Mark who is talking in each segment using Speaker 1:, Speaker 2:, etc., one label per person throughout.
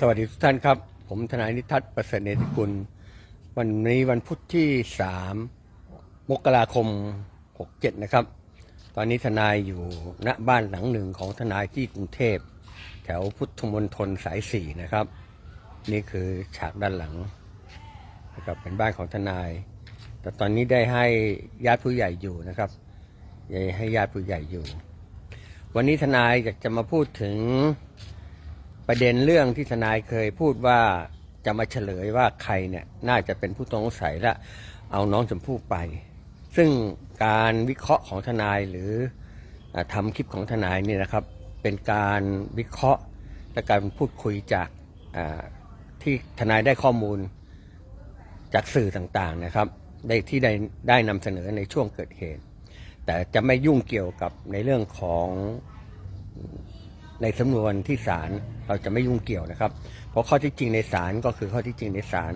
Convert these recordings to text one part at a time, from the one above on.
Speaker 1: สวัสดีทุกท่านครับ ผมทนายนิทัศน์ประเสริฐเนติกุล วันนี้วันพุธที่ 3 มกราคม 67 นะครับ ตอนนี้ทนายอยู่ณบ้านหลังหนึ่งของทนายที่กรุงเทพ แถวพุทธมณฑลสายสี่นะครับ นี่คือฉากด้านหลังนะครับเป็นบ้านของทนาย แต่ตอนนี้ได้ให้ญาติผู้ใหญ่อยู่นะครับยังให้ญาติผู้ใหญ่อยู่ วันนี้ทนายอยากจะมาพูดถึง ประเด็นเรื่องที่ทนายเคยพูดว่าจะมาเฉลยว่าใครเนี่ยน่าจะเป็นผู้ต้องสงสัยและเอาน้องชมพู่ไป ซึ่งการวิเคราะห์ของทนายหรืออทำคลิปของทนายเนี่ยนะครับ เป็นการวิเคราะห์และการพูดคุยจากที่ทนายได้ข้อมูลจากสื่อต่างๆนะครับได้ที่ได้ได้นำเสนอในช่วงเกิดเหตุ แต่จะไม่ยุ่งเกี่ยวกับในเรื่องของ ในสำนวนที่ศาลเราจะไม่ยุ่งเกี่ยวนะครับ เพราะข้อที่จริงในศาลก็คือข้อที่จริงในศาล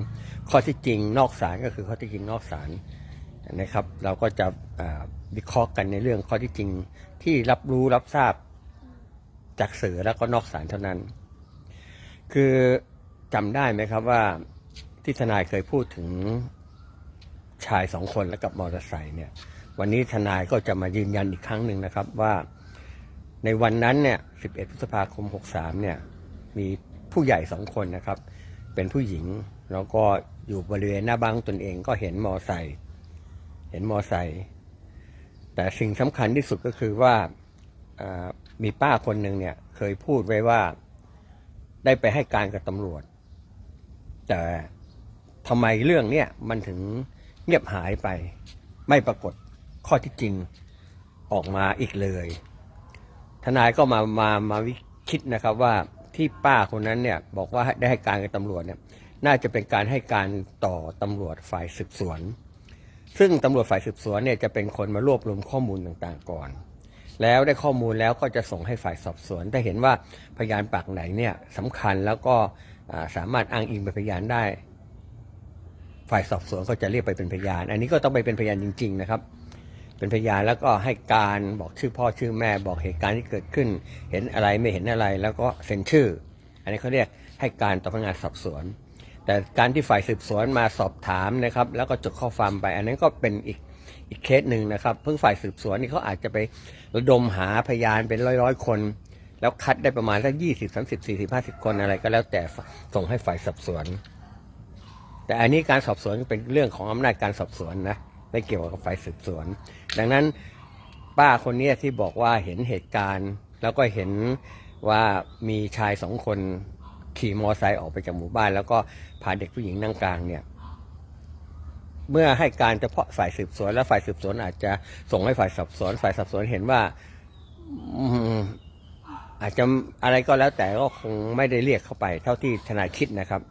Speaker 1: ข้อที่จริงนอกศาลก็คือข้อที่จริงนอกศาลนะครับ เราก็จะอ่าวิเคราะห์กันในเรื่องข้อที่จริงที่รับรู้รับทราบจากสื่อแล้วก็นอกศาลเท่านั้น คือจำได้ไหมครับว่าที่ทนายเคยพูดถึงชายสองคนแล้วกับมอเตอร์ไซค์เนี่ย วันนี้ทนายก็จะมายืนยันอีกครั้งหนึ่งนะครับว่า ในวันนั้นเนี่ย 11 พฤษภาคม 63 เนี่ย มีผู้ใหญ่สองคนนะครับ เป็นผู้หญิง แล้วก็อยู่บริเวณหน้าบ้านของตนเองก็เห็นมอไซค์ เห็นมอไซค์ แต่สิ่งสำคัญที่สุดก็คือว่ามีป้าคนหนึ่งเนี่ย เคยพูดไว้ว่าได้ไปให้การกับตำรวจ แต่ทำไมเรื่องเนี่ยมันถึงเงียบหายไป ไม่ปรากฏข้อที่จริงออกมาอีกเลย ทนายก็มามามาวิคิดนะครับว่าที่ป้าคนนั้นเนี่ยบอกว่าได้ให้การกับตำรวจเนี่ยน่าจะเป็นการให้การต่อตำรวจฝ่ายสืบสวน ซึ่งตำรวจฝ่ายสืบสวนเนี่ยจะเป็นคนมารวบรวมข้อมูลต่างๆก่อน แล้วได้ข้อมูลแล้วก็จะส่งให้ฝ่ายสอบสวนถ้าเห็นว่าพยานปากไหนเนี่ยสำคัญแล้วก็สามารถอ้างอิงเป็นพยานได้ ฝ่ายสอบสวนก็จะเรียกไปเป็นพยาน อันนี้ก็ต้องไปเป็นพยานจริง ๆ นะครับ เป็นพยานแล้วก็ให้การบอกชื่อพ่อชื่อแม่บอกเหตุการณ์ที่เกิดขึ้น เห็นอะไรไม่เห็นอะไรแล้วก็เซ็นชื่อ อันนี้เขาเรียกให้การต่อพนักงานสอบสวน แต่การที่ฝ่ายสืบสวนมาสอบถามนะครับ แล้วก็จดข้อความไป อันนั้นก็เป็นอีกอีกเคสหนึ่งนะครับ เพิ่งฝ่ายสืบสวนนี่เขาอาจจะไประดมหาพยานเป็นร้อยร้อยๆคน แล้วคัดได้ประมาณสักยี่สิบสามสิบสี่สิบห้าสิบคนอะไรก็แล้วแต่ส่งให้ฝ่ายสอบสวน แต่อันนี้การสอบสวนเป็นเรื่องของอำนาจการสอบสวนนะ ไม่เกี่ยวกับฝ่ายสืบสวน ดังนั้นป้าคนนี้ที่บอกว่าเห็นเหตุการณ์ แล้วก็เห็นว่ามีชายสองคนขี่มอไซค์ออกไปจากหมู่บ้าน แล้วก็พาเด็กผู้หญิงนั่งกลางเนี่ย เมื่อให้การเฉพาะฝ่ายสืบสวน และฝ่ายสืบสวนอาจจะส่งให้ฝ่ายสอบสวน ฝ่ายสอบสวนเห็นว่าอาจจะอะไรก็แล้วแต่ก็คงไม่ได้เรียกเข้าไป เท่าที่ทนายคิดนะครับ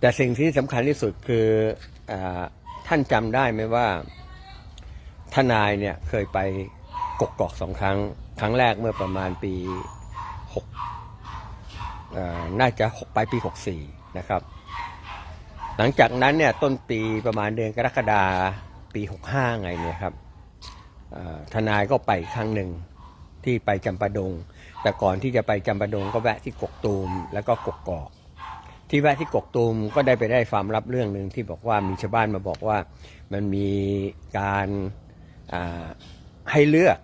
Speaker 1: แต่สิ่งที่สำคัญที่สุดคืออ ท่านจำได้ไหมว่า ทนายเนี่ยเคยไปกกอกสองครั้ง ครั้งแรกเมื่อประมาณปีหกน่าจะหกปลายปีหกสี่นะครับ หลังจากนั้นเนี่ยต้นปีประมาณเดือนกรกฎาปีหกห้าไงเนี่ยครับทนายก็ไปครั้งหนึ่งที่ไปจำปาดง แต่ก่อนที่จะไปจำปาดงก็แวะที่กกตูมแล้วก็กกอก ที่แวะที่กกตูมก็ได้ไปได้ความลับเรื่องหนึ่งที่บอกว่ามีชาวบ้านมาบอกว่ามันมีการให้เลือก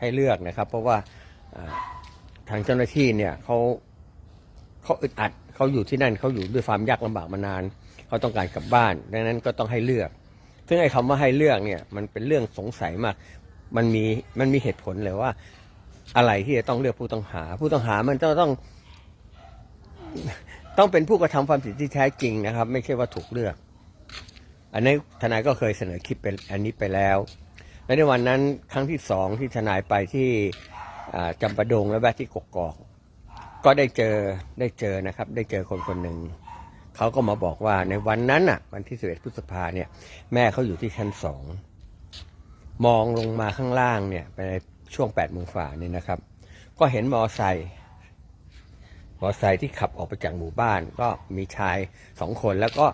Speaker 1: ให้เลือกนะครับ เพราะว่าทางเจ้าหน้าที่เนี่ยเขาเขาอึดอัดเขาอยู่ที่นั่นเขาอยู่ด้วยความยากลำบากมานานเขาต้องการกลับบ้านดังนั้นก็ต้องให้เลือก ซึ่งไอ้คำว่าให้เลือกเนี่ยมันเป็นเรื่องสงสัยมาก มันมีมันมีเหตุผลเลยว่า อะไรที่จะต้องเลือกผู้ต้องหา ผู้ต้องหามันต้องต้อง ต้องเป็นผู้กระทำความผิดที่แท้จริงนะครับ ไม่ใช่ว่าถูกเลือก อันนี้ทนายก็เคยเสนอคลิปเป็นอันนี้ไปแล้ว และในวันนั้นครั้งที่สองที่ทนายไปที่จำปาดงและแวะที่กกอก ก็ได้เจอได้เจอนะครับ ได้เจอคนคนหนึ่งเขาก็มาบอกว่าในวันนั้นอะ วันที่11พฤษภาเนี่ย แม่เขาอยู่ที่ชั้นสองมองลงมาข้างล่างเนี่ย ไปในช่วง8ปดโมงฝ่านี่นะครับ ก็เห็นมอไซค์ อเตอร์ไซค์ที่ขับออกไปจากหมู่บ้าน ก็มีชายสองคนแล้วก็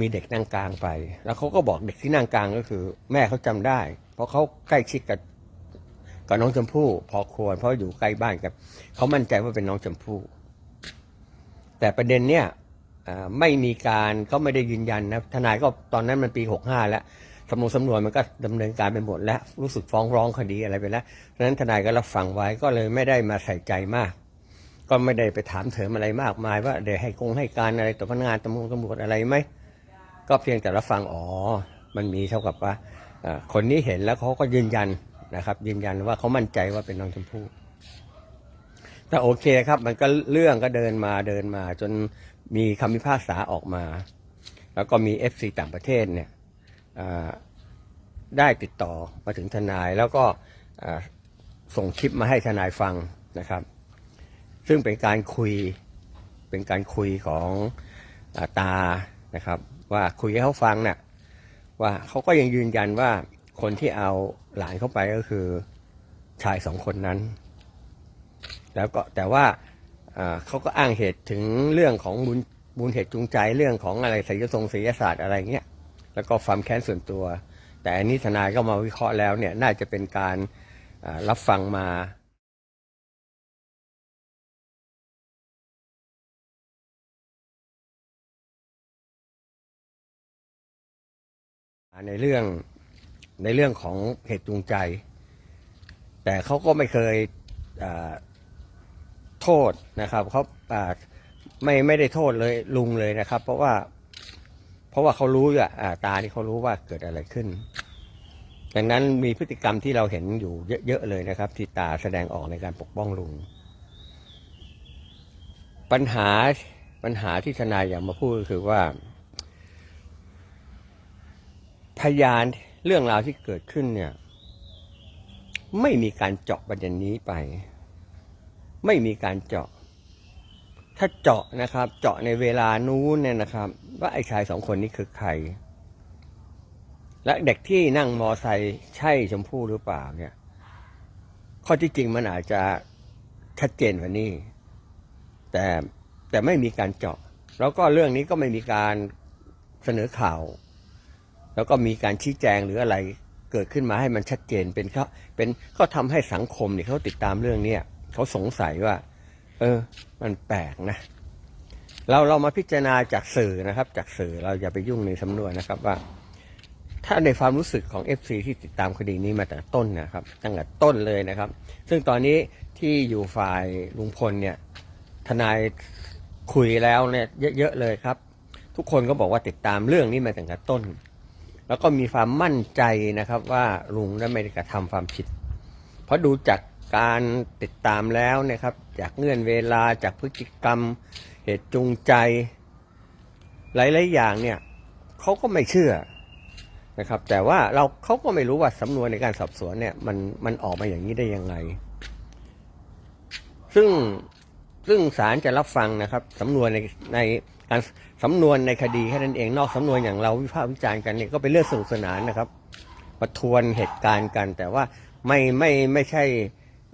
Speaker 1: มีเด็กนั่งกลางไป แล้วเขาก็บอกเด็กที่นั่งกลางก็คือ แม่เขาจำได้ เพราะเขาใกล้ชิดกับกับน้องชมพู่พอควร เพราะอยู่ใกล้บ้านกับเขามั่นใจว่าเป็นน้องชมพู่ แต่ประเด็นเนี่ยไม่มีการเขาไม่ได้ยืนยันนะทนายก็ตอนนั้นมันปีหกห้าแล้วสำนวนสำนวนมันก็ดำเนินการไปหมดแล้ว รู้สึกฟ้องร้องคดีอะไรไปแล้วดังนั้นทนายก็รับฟังไว้ก็เลยไม่ได้มาใส่ใจมาก ก็ไม่ได้ไปถามเถิมอะไรมากมาย ว่าเดี๋ยวให้กงให้การอะไรต่อพนักงานตำรวจตำรวจอะไรไหมก็เพียงแต่รับฟังอ๋อมันมีเท่ากับว่าคนนี้เห็นแล้วเขาก็ยืนยันนะครับ ยืนยันว่าเขามั่นใจว่าเป็นน้องชมพู่แต่โอเคครับ มันก็เรื่องก็เดินมาเดินมา จนมีคำพิพากษาออกมา แล้วก็มี FC ต่างประเทศเนี่ยได้ติดต่อมาถึงทนายแล้วก็ส่งคลิปมาให้ทนายฟังนะครับ ซึ่งเป็นการคุยเป็นการคุยของอาตานะครับ ว่าคุยให้เขาฟังน่ะว่าเขาก็ยังยืนยันว่าคนที่เอาหลานเข้าไปก็คือชายสองคนนั้น แล้วก็แต่ว่าเขาก็อ้างเหตุถึงเรื่องของมูลมูลเหตุจูงใจเรื่องของอะไรศิลทรงศิลศาสตร์อะไรเงี้ยแล้วก็ความแค้นส่วนตัว แต่อันนี้ทนายก็มาวิเคราะห์แล้วเนี่ยน่าจะเป็นการรับฟังมา ในเรื่องในเรื่องของเหตุจูงใจ แต่เขาก็ไม่เคยโทษนะครับเขาไม่ไม่ได้โทษเลยลุงเลยนะครับ เพราะว่าเพราะว่าเขารู้อะอ่าตาที่เขารู้ว่าเกิดอะไรขึ้นดังนั้นมีพฤติกรรมที่เราเห็นอยู่เยอะๆเลยนะครับ ที่ตาแสดงออกในการปกป้องลุง ปัญหาปัญหาที่ทนายอยากมาพูดก็คือว่า พยานเรื่องราวที่เกิดขึ้นเนี่ย ไม่มีการเจาะประเด็นนี้ไป ไม่มีการเจาะ ถ้าเจาะนะครับ เจาะในเวลานู้นเนี่ยนะครับ ว่าไอ้ชายสองคนนี้คือใคร และเด็กที่นั่งมอไซค์ใช่ชมพู่หรือเปล่าเนี่ย ข้อที่จริงมันอาจจะชัดเจนกว่านี้ แต่แต่ไม่มีการเจาะ แล้วก็เรื่องนี้ก็ไม่มีการเสนอข่าว แล้วก็มีการชี้แจงหรืออะไรเกิดขึ้นมาให้มันชัดเจนเป็นเขาเป็นก็ทำให้สังคมเนี่ยเขาติดตามเรื่องเนี้ยเขาสงสัยว่า เออ มันแปลกนะ เราเรามาพิจารณาจากสื่อนะครับ จากสื่อเราอย่าไปยุ่งในสำนวนนะครับว่า ถ้าในความรู้สึกของ FC ที่ติดตามคดีนี้มาแต่ต้นนะครับ ตั้งแต่ต้นเลยนะครับ ซึ่งตอนนี้ที่อยู่ฝ่ายลุงพลเนี่ย ทนายคุยแล้วเนี่ยเยอะๆเลยครับ ทุกคนก็บอกว่าติดตามเรื่องนี้มาตั้งแต่ต้น แล้วก็มีความมั่นใจนะครับว่าลุงนั้นไม่ได้กระทำความผิด เพราะดูจากการติดตามแล้วนะครับ จากเงื่อนเวลาจากพฤติกรรม เหตุจูงใจ หลายๆอย่างเนี่ยเขาก็ไม่เชื่อนะครับ แต่ว่าเราเขาก็ไม่รู้ว่าสำนวนในการสอบสวนเนี่ยมันมันออกมาอย่างนี้ได้ยังไง ซึ่ง ซึ่งศาลจะรับฟังนะครับสำนวนในในการสำนวนในคดีแค่นั้นเองนอกสำนวนอย่างเราวิพากษ์วิจารณ์กันเนี่ยก็เป็นเรื่องสนุกสนานนะครับประทวนเหตุการณ์กัน แต่ว่าไม่ไม่ไม่ใช่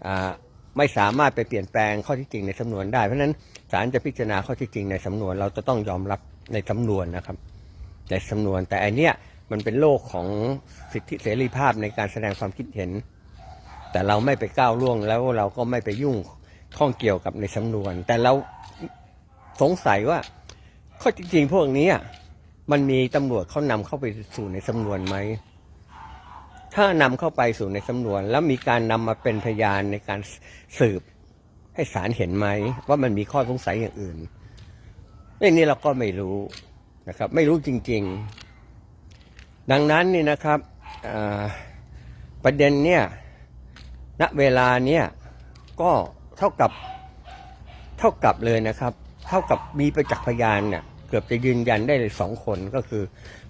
Speaker 1: อ่าไม่สามารถไปเปลี่ยนแปลงข้อที่จริงในสำนวนได้เพราะฉะนั้นศาลจะพิจารณาข้อที่จริงในสำนวน เราจะต้องยอมรับในสำนวนนะครับในสำนวน แต่อันเนี้ยมันเป็นโลกของสิทธิเสรีภาพในการแสดงความคิดเห็น แต่เราไม่ไปก้าวล่วงแล้วเราก็ไม่ไปยุ่ง ข้องเกี่ยวกับในสำนวน แต่เราสงสัยว่า ข้อจริง ๆ พวกนี้มันมีตำรวจเขานำเข้าไปสู่ในสำนวนไหม ถ้านำเข้าไปสู่ในสำนวน แล้วมีการนำมาเป็นพยานในการสืบให้ศาลเห็นไหม ว่ามันมีข้อสงสัยอย่างอื่นเรื่องนี้เราก็ไม่รู้นะครับ ไม่รู้จริง ๆ ดังนั้นนี่นะครับประเด็นเนี่ยณเวลาเนี้ยก็ ท่ากับเท่ากับเลยนะครับ เท่ากับมีประจักษ์พยานเนี่ยเกือบจะยืนยันได้เลยสองคนก็คือ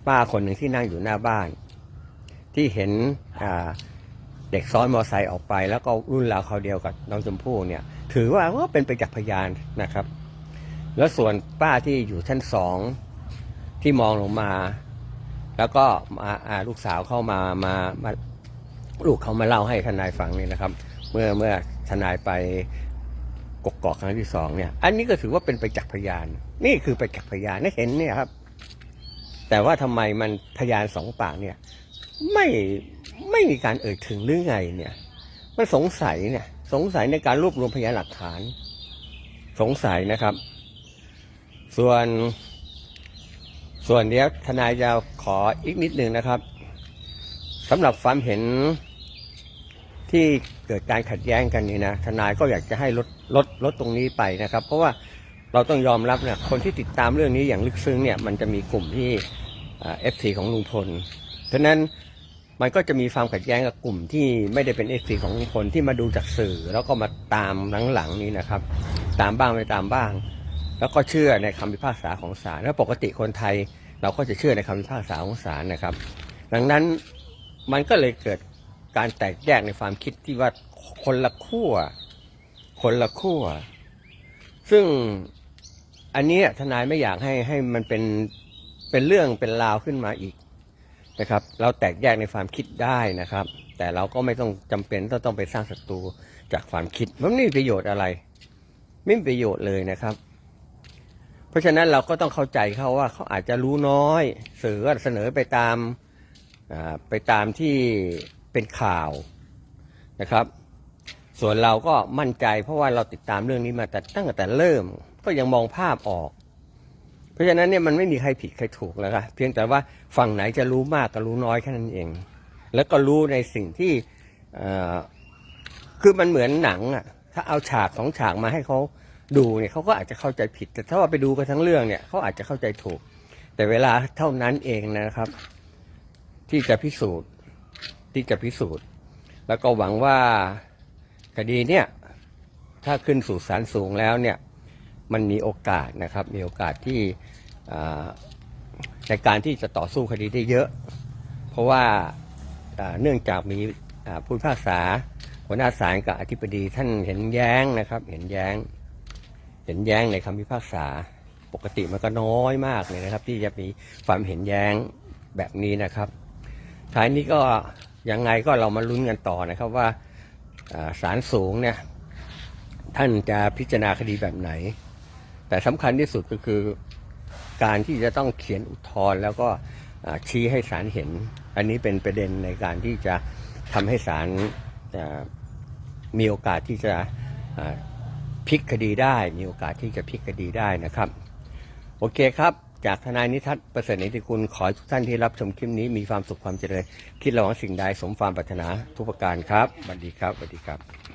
Speaker 1: ป้าคนหนึ่งที่นั่งอยู่หน้าบ้าน ที่เห็นเด็กซ้อนมอเตอร์ไซค์ออกไป แล้วก็รุ่นราวเขาเดียวกับน้องชมพู่เนี่ย ถือว่าก็เป็นประจักษ์พยานนะครับ แล้วส่วนป้าที่อยู่ชั้นสองที่มองลงมา แล้วก็มาาลูกสาวเข้ามามามาลูกเขามาเล่าให้ทนายฟังนี่นะครับ เมื่อเมื่อทนายไป กกอกครั้งที่สองเนี่ย อันนี้ก็ถือว่าเป็นไปจักพยาน นี่คือไปจักพยานนี่เห็นเนี่ยครับ แต่ว่าทำไมมันพยานสองปากเนี่ย ไม่ไม่มีการเอ่ยถึงหรือไงเนี่ย มันสงสัยเนี่ย สงสัยในการรวบรวมพยานหลักฐาน สงสัยนะครับ ส่วนส่วนเดี๋ยวทนายจะขออีกนิดหนึ่งนะครับสำหรับความเห็น ที่เกิดการขัดแย้งกันนี่นะทนายก็อยากจะให้ลดลดลดตรงนี้ไปนะครับ เพราะว่าเราต้องยอมรับเนี่ยคนที่ติดตามเรื่องนี้อย่างลึกซึ้งเนี่ยมันจะมีกลุ่มที่เอฟซีของลุงพลฉะนั้นมันก็จะมีความขัดแย้งกับกลุ่มที่ไม่ได้เป็นเอฟซีของลุงพลที่มาดูจากสื่อ แล้วก็มาตามหลังๆนี้นะครับ ตามบ้างไม่ตามบ้าง แล้วก็เชื่อในคำพิพากษาของศาลแล้วปกติคนไทย เราก็จะเชื่อในคำพิพากษาของศาลนะครับ ดังนั้นมันก็เลยเกิด การแตกแยกในความคิดที่ว่าคนละขั้วคนละขั้วซึ่งอันนี้ทนายไม่อยากให้ให้มันเป็นเป็นเรื่องเป็นราวขึ้นมาอีกนะครับ เราแตกแยกในความคิดได้นะครับ แต่เราก็ไม่ต้องจำเป็นต้องต้องไปสร้างศัตรูจากความคิดมันไม่มีประโยชน์อะไร ไม่มีประโยชน์เลยนะครับ เพราะฉะนั้นเราก็ต้องเข้าใจเขาว่าเขาอาจจะรู้น้อย เสือกเสนอไปตามไปตามที่ เป็นข่าวนะครับ ส่วนเราก็มั่นใจเพราะว่าเราติดตามเรื่องนี้มาแต่ตั้งแต่เริ่มก็ยังมองภาพออก เพราะฉะนั้นเนี่ยมันไม่มีใครผิดใครถูกแล้วครับเพียงแต่ว่าฝั่งไหนจะรู้มากกับรู้น้อยแค่นั้นเอง แล้วก็รู้ในสิ่งที่คือมันเหมือนหนังอะถ้าเอาฉากสองฉากมาให้เขาดูเนี่ยเขาก็อาจจะเข้าใจผิด แต่ถ้าว่าไปดูกันทั้งเรื่องเนี่ยเขาอาจจะเข้าใจถูก แต่เวลาเท่านั้นเองนะครับ ที่จะพิสูจน์ ที่จะพิสูจน์ แล้วก็หวังว่าคดีเนี่ยถ้าขึ้นสู่ศาลสูงแล้วเนี่ยมันมีโอกาสนะครับมีโอกาสที่ในการที่จะต่อสู้คดีได้เยอะ เพราะว่าเนื่องจากมีผู้พิพากษาหัวหน้าศาลกับอธิบดีท่านเห็นแย้งนะครับ เห็นแย้ง เห็นแย้งในคำพิพากษา ปกติมันก็น้อยมากเลยนะครับ ที่จะมีความเห็นแย้งแบบนี้นะครับ ท้ายนี้ก็ ยังไงก็เรามาลุ้นกันต่อนะครับว่าอ่าศาลสูงเนี่ยท่านจะพิจารณาคดีแบบไหน แต่สำคัญที่สุดก็คือการที่จะต้องเขียนอุทธรณ์แล้วก็ชี้ให้ศาลเห็น อันนี้เป็นประเด็นในการที่จะทำให้ศาลมีโอกาสที่จะอ่าพลิกคดีได้ มีโอกาสที่จะพลิกคดีได้นะครับ โอเคครับ จากทนายนิทัศน์ประเสริฐนิติคุณขอให้ทุกท่านที่รับชมคลิปนี้มีความสุขความเจริญ คิดระวังสิ่งใดสมความปรารถนาทุกประการครับสวัสดีครับสวัสดีครับ